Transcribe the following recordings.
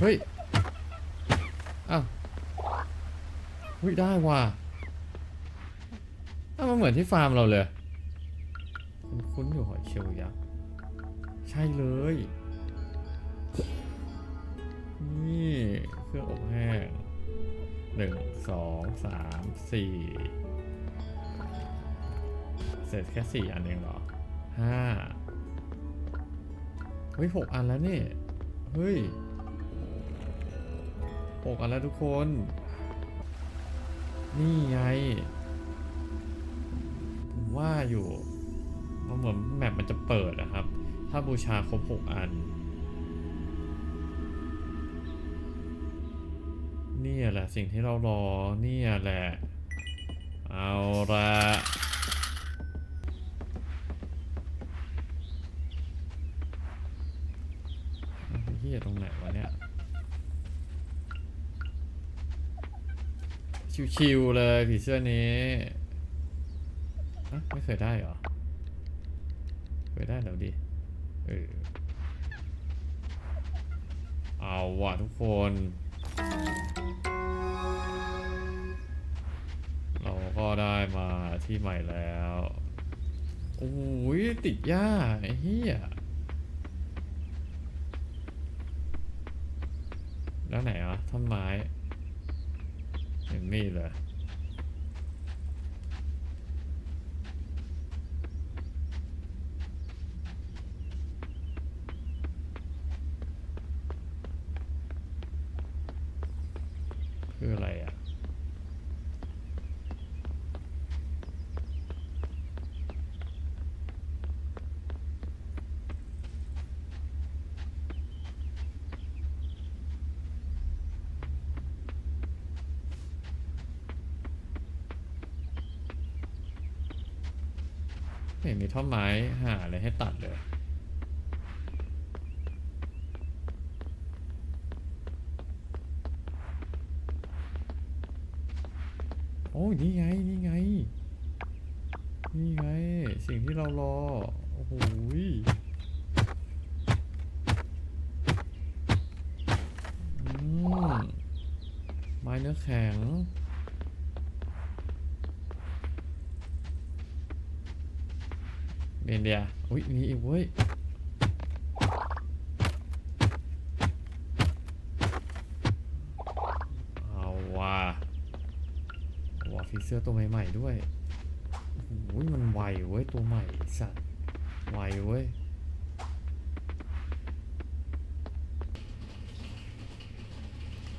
เฮ้ย อ้าวเฮ้ยได้ว่ะอ้าวมันเหมือนที่ฟาร์มเราเลยคุณคุ้นอยู่หอยเชลล์ยักษ์ใช่เลย นี่เครื่องอบแห้งหนึ่งสองสามสี่เสร็จแค่สี่อันเองเหรอห้าเฮ้ยหกอันแล้วนี่ เฮ้ย หกอันแล้วทุกคน นี่ไงผมว่าอยู่มันเหมือนแมปมันจะเปิดนะครับ ถ้าบูชาครบหกอัน นี่แหละสิ่งที่เรารอ นี่แหละ เอาละเฮียตรงไหนวะเนี่ย ชิวๆเลยผีเสื้อนี้ไม่เคยได้เหรอ เคยได้แล้วดิ เออ เอาว่ะทุกคน เราก็ได้มาที่ใหม่แล้ว โอ้ยติดหญ้าไอ้เหี้ย แล้วไหนอะท่อนไม้ เห็นมีดเลย คืออะไรอะ ไม่เห็นมีท่อนไม้หาอะไรให้ตัดเลยโอ้ยนี่ไง นี่ไง นี่ไง สิ่งที่เรารอ โอ้โหยอืมไม้เนื้อแข็ง เมนเดียอุ้ยมีอีกเว้ยเอาว่ะเอาว่ะฟีเซอร์ตัวใหม่ๆด้วยโอ้ยมันไวเว้ยตัวใหม่สัตว์ไวเว้ย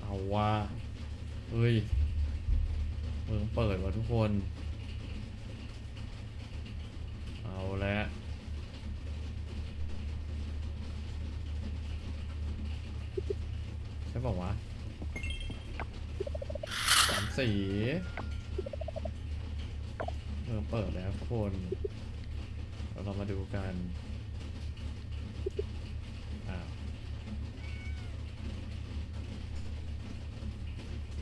เอาว่ะเฮ้ยเมืองเปิดว่ะทุกคน เอาแล้วใช่ป่าวะ สามสีเออเปิดแล้วทุกคนเรามาดูกันอ้าว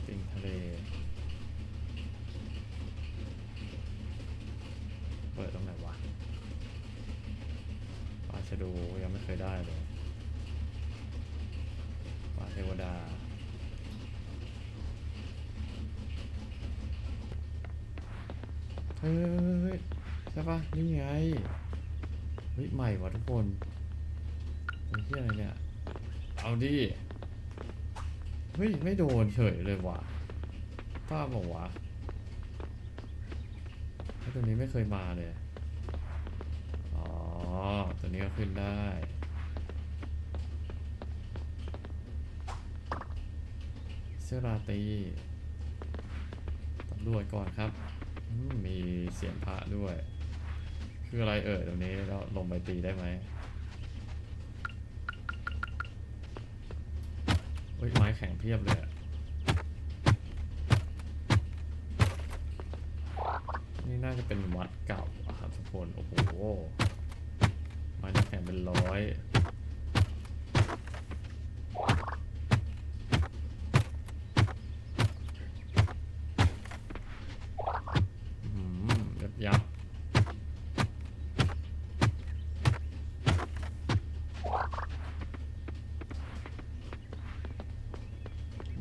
ปิงทะเล เปิดตรงไหนวะปลาชะดูยังไม่เคยได้เลยปลาเทวดา เฮ้ยใช่ปะนี่ไง เฮ้ย ใหม่ว่ะทุกคนเป็นที่อะไรเนี่ย เอาดิ เฮ้ย ไม่โดนเฉยเลยว่ะป้าบอกว่ะไอ้ตัวนี้ไม่เคยมาเลย อ๋อ ตัวนี้ก็ขึ้นได้เสื้อราตรีตำรวจก่อนครับ มีเสียงพระด้วย คืออะไรเอ่ยตรงนี้แล้วลงไปตีได้ไหมเฮ้ยไม้แข็งเพียบเลยนี่น่าจะเป็นวัดเก่าอะครับทุกคน โอ้โหไม้แข็งเป็นร้อย อืมยับยับ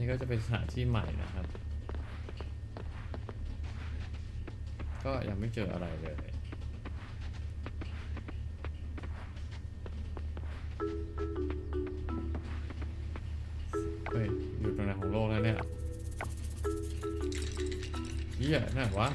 นี่ก็จะเป็นสถานที่ใหม่นะครับ ก็ยังไม่เจออะไรเลยเฮ้ยอยู่ตรงไหนของโลกแล้วเนี่ยเหี้ยไหนวะ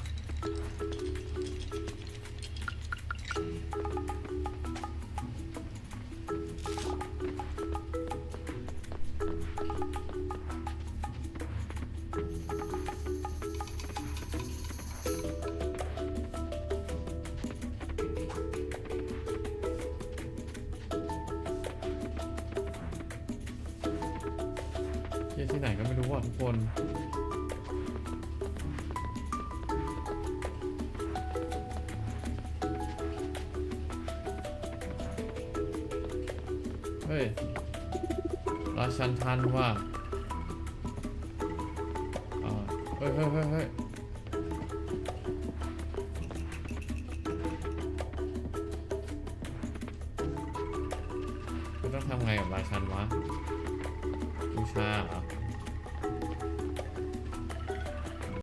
ที่ยที่ไหนก็ไม่รู้อะทุกคนเฮ้ยราชันทันว่ะอ่าเฮ้ยเฮ้ยเฮ้ยเฮ้ยไม่ต้องทำไงกับราชันวะ บูชาเหรอ